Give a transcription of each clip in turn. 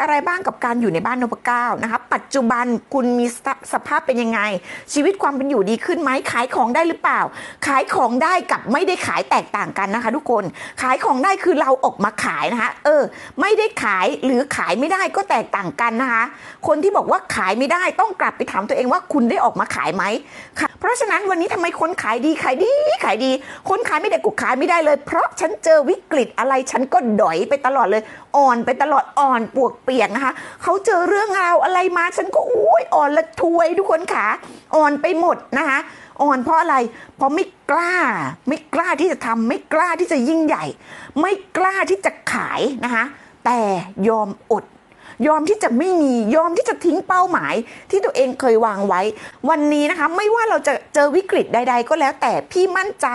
อะไรบ้างกับการอยู่ในบ้านนพเก้านะคะ ปัจจุบันคุณมีสภาพเป็นยังไง ชีวิตความเป็นอยู่ดีขึ้นไหมขายของได้หรือเปล่า ขายของได้กับไม่ได้ขายแตกต่างกันนะคะ ทุกคนขายของได้คือเราออกมาขายนะคะเออ ไม่ได้ขายหรือขายไม่ได้ก็แตกต่างกันนะคะ คนที่บอกว่าขายไม่ได้ต้องกลับไปถามตัวเองว่าคุณได้ออกมาขายไหมเพราะฉะนั้นวันนี้ทำไมคนขายดีขายดีขายดี คนขายไม่ได้กูขายไม่ได้เลย เพราะฉันเจอวิกฤตอะไรฉันก็ดอยไปตลอดเลย อ่อนไปตลอดอ่อนปวกเปียกนะคะเขาเจอเรื่องราวอะไรมาฉันก็อุ้ยอ่อนละทวยทุกคนขาอ่อนไปหมดนะคะอ่อนเพราะอะไร เพราะไม่กล้า ไม่กล้าที่จะทำไม่กล้าที่จะยิ่งใหญ่ ไม่กล้าที่จะขายนะคะแต่ยอมอด ยอมที่จะไม่มียอมที่จะทิ้งเป้าหมาย ที่ตัวเองเคยวางไว้ วันนี้นะคะ ไม่ว่าเราจะเจอวิกฤตใด ๆ ก็แล้วแต่พี่มั่นใจ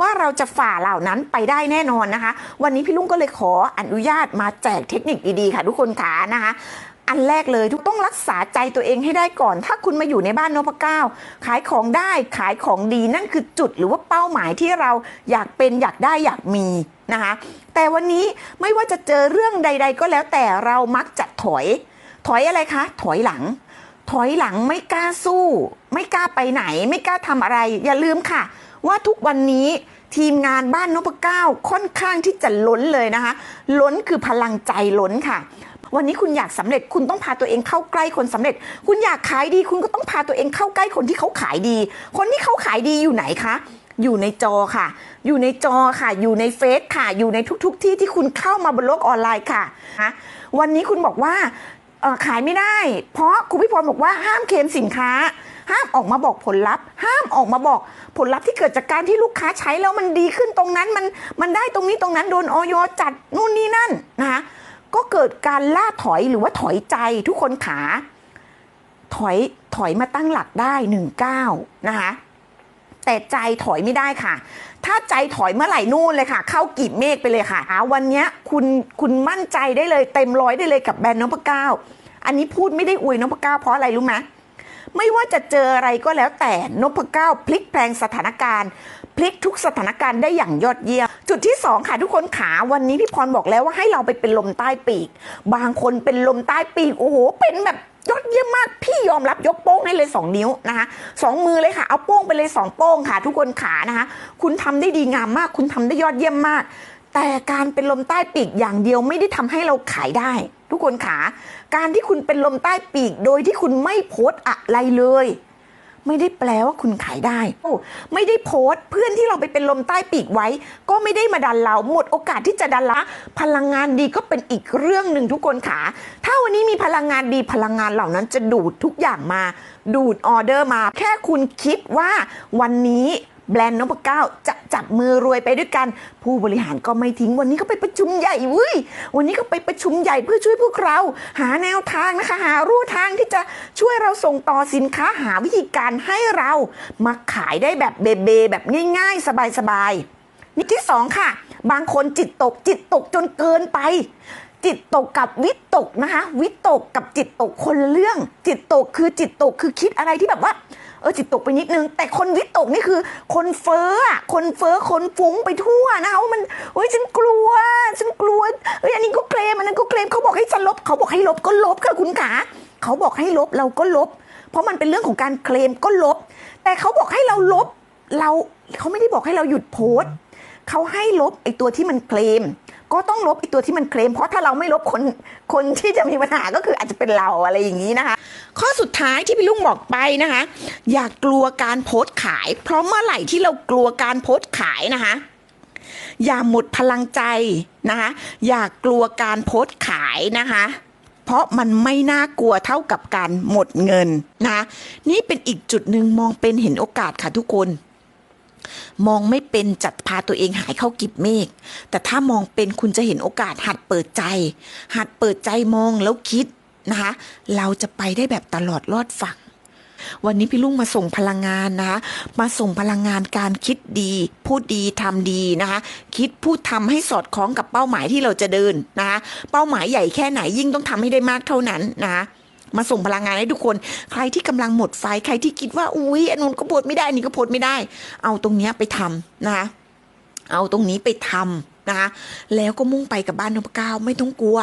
ว่าเราจะฝ่าเหล่านั้นไปได้แน่นอนนะคะ วันนี้พี่ลุงก็เลยขออนุญาตมาแจกเทคนิคดีๆค่ะ ทุกคนขานะคะ อันแรกเลย ทุกต้องรักษาใจตัวเองให้ได้ก่อน ถ้าคุณมาอยู่ในบ้านนพเก้า ขายของได้ขายของดีนั่นคือจุดหรือว่าเป้าหมายที่เราอยากเป็นอยากได้อยากมีนะคะ แต่วันนี้ไม่ว่าจะเจอเรื่องใด ๆ ก็แล้วแต่เรามักจะถอย ถอยอะไรคะ ถอยหลัง ถอยหลังไม่กล้าสู้ ไม่กล้าไปไหน ไม่กล้าทำอะไร อย่าลืมค่ะ ว่าทุกวันนี้ทีมงานบ้านนพเก้าค่อนข้างที่จะล้นเลยนะคะ ล้นคือพลังใจล้นค่ะ วันนี้คุณอยากสำเร็จคุณต้องพาตัวเองเข้าใกล้คนสำเร็จ คุณอยากขายดี คุณก็ต้องพาตัวเองเข้าใกล้คนที่เขาขายดี คนที่เขาขายดีอยู่ไหนคะอยู่ในจอค่ะ อยู่ในจอค่ะ อยู่ในเฟซค่ะ อยู่ในทุก ๆ ที่ที่คุณเข้ามาบนโลกออนไลน์ค่ะนะวันนี้คุณบอกว่าขายไม่ได้ เพราะคุณพิพลบอกว่าห้ามเคลมสินค้า ห้ามออกมาบอกผลลัพธ์ ห้ามออกมาบอกผลลัพธ์ที่เกิดจากการที่ลูกค้าใช้แล้วมันดีขึ้นตรงนั้นมันมันได้ตรงนี้ตรงนั้นโดนออยจัดนู่นนี่นั่นนะคะ ก็เกิดการล่าถอยหรือว่าถอยใจทุกคนขาถอยถอยมาตั้งหลักได้หนึ่งเก้านะคะแต่ใจถอยไม่ได้ค่ะ ถ้าใจถอยเมื่อไหร่นู่นเลยค่ะ เข้ากีบเมฆไปเลยค่ะวันนี้คุณคุณมั่นใจได้เลยเต็มร้อยได้เลยกับแบรนด์นพเก้า อันนี้พูดไม่ได้อวยนพเก้าเพราะอะไรรู้ไหมไม่ว่าจะเจออะไรก็แล้วแต่นพเก้าพลิกแปลงสถานการณ์ พลิกทุกสถานการณ์ได้อย่างยอดเยี่ยม จุดที่ 2 ค่ะทุกคนขาวันนี้พี่พรบอกแล้วว่าให้เราไปเป็นลมใต้ปีก บางคนเป็นลมใต้ปีกโอ้โหเป็นแบบยอดเยี่ยมมากพี่ยอมรับยกโป้งให้เลย 2 นิ้วนะคะสองมือเลยค่ะ เอาโป้งไปเลย 2 โป้งค่ะ ทุกคนขานะคะ คุณทำได้ดีงามมาก คุณทำได้ยอดเยี่ยมมาก แต่การเป็นลมใต้ปีกอย่างเดียวไม่ได้ทำให้เราขายได้ ทุกคนขาการที่คุณเป็นลมใต้ปีกโดยที่คุณไม่โพสอะไรเลย ไม่ได้แปลว่าคุณขายได้โอ้ไม่ได้โพสต์ เพื่อนที่เราไปเป็นลมใต้ปีกไว้ ก็ไม่ได้มาดันเราหมดโอกาสที่จะดันละพลังงานดีก็เป็นอีกเรื่องหนึ่งทุกคนขาถ้าวันนี้มีพลังงานดีพลังงานเหล่านั้นจะดูดทุกอย่างมา ดูดออเดอร์มา แค่คุณคิดว่าวันนี้แบรนด์นพเก้าจะ จับมือรวยไปด้วยกัน ผู้บริหารก็ไม่ทิ้งวันนี้ก็ไปประชุมใหญ่เว้ยวันนี้ก็ไปประชุมใหญ่เพื่อช่วยพวกเรา หาแนวทางนะคะ หารูทางที่จะช่วยเราส่งต่อสินค้าหาวิธีการให้เรามาขายได้แบบเบเบแบบง่าย ๆ สบายๆนี่ที่สองค่ะ บางคนจิตตกจิตตกจนเกินไปจิตตกกับวิตกนะคะ วิตกกับจิตตกคนละเรื่อง จิตตกคือจิตตกคือคิดอะไรที่แบบว่า เออจิตตกไปนิดนึง แต่คนวิตกนี่คือ คนเฟ้ออะคนเฟ้อคนฟุ้งไปทั่วนะคะว่ามันเฮ้ยฉันกลัว ฉันกลัวเฮ้ยอันนี้ก็เคลมอันนั้นก็เคลมเขาบอกให้ฉันลบเขาบอกให้ลบก็ลบค่ะคุณขาเขาบอกให้ลบเราก็ลบ เพราะมันเป็นเรื่องของการเคลมก็ลบ แต่เขาบอกให้เราลบ เราเขาไม่ได้บอกให้เราหยุดโพสต์เขาให้ลบไอ้ตัวที่มันเคลม ก็ต้องลบไอ้ตัวที่มันเคลม เพราะถ้าเราไม่ลบคนคนที่จะมีปัญหาก็คืออาจจะเป็นเราอะไรอย่างนี้นะคะ ข้อสุดท้ายที่พี่ลุงบอกไปนะคะ อย่ากกลัวการโพสต์ขาย เพราะเมื่อไหร่ที่เรากลัวการโพสต์ขายนะคะ อย่าหมดพลังใจนะคะ อย่ากกลัวการโพสต์ขายนะคะเพราะมันไม่น่ากลัวเท่ากับการหมดเงินนะะนี่เป็นอีกจุดหนึ่งมองเป็นเห็นโอกาสค่ะทุกคน มองไม่เป็นจัดพาตัวเองหายเข้ากิบเมฆแต่ถ้ามองเป็นคุณจะเห็นโอกาสหัดเปิดใจ หัดเปิดใจมองแล้วคิด นะคะ เราจะไปได้แบบตลอดรอดฝั่งวันนี้พี่ลุงมาส่งพลังงานนะคะมาส่งพลังงานการคิดดี พูดดีทำดีนะคะ คิดพูดทำให้สอดคล้องกับเป้าหมายที่เราจะเดินนะคะ เป้าหมายใหญ่แค่ไหนยิ่งต้องทำให้ได้มากเท่านั้นนะคะมาส่งพลังงานให้ทุกคน ใครที่กำลังหมดไฟ ใครที่คิดว่า อุ้ยอันนู้นก็โพดไม่ได้ อันนี้ก็โพดไม่ได้ เอาตรงเนี้ยไปทำนะคะ เอาตรงนี้ไปทำนะคะ แล้วก็มุ่งไปกับบ้านนพเก้าไม่ต้องกลัว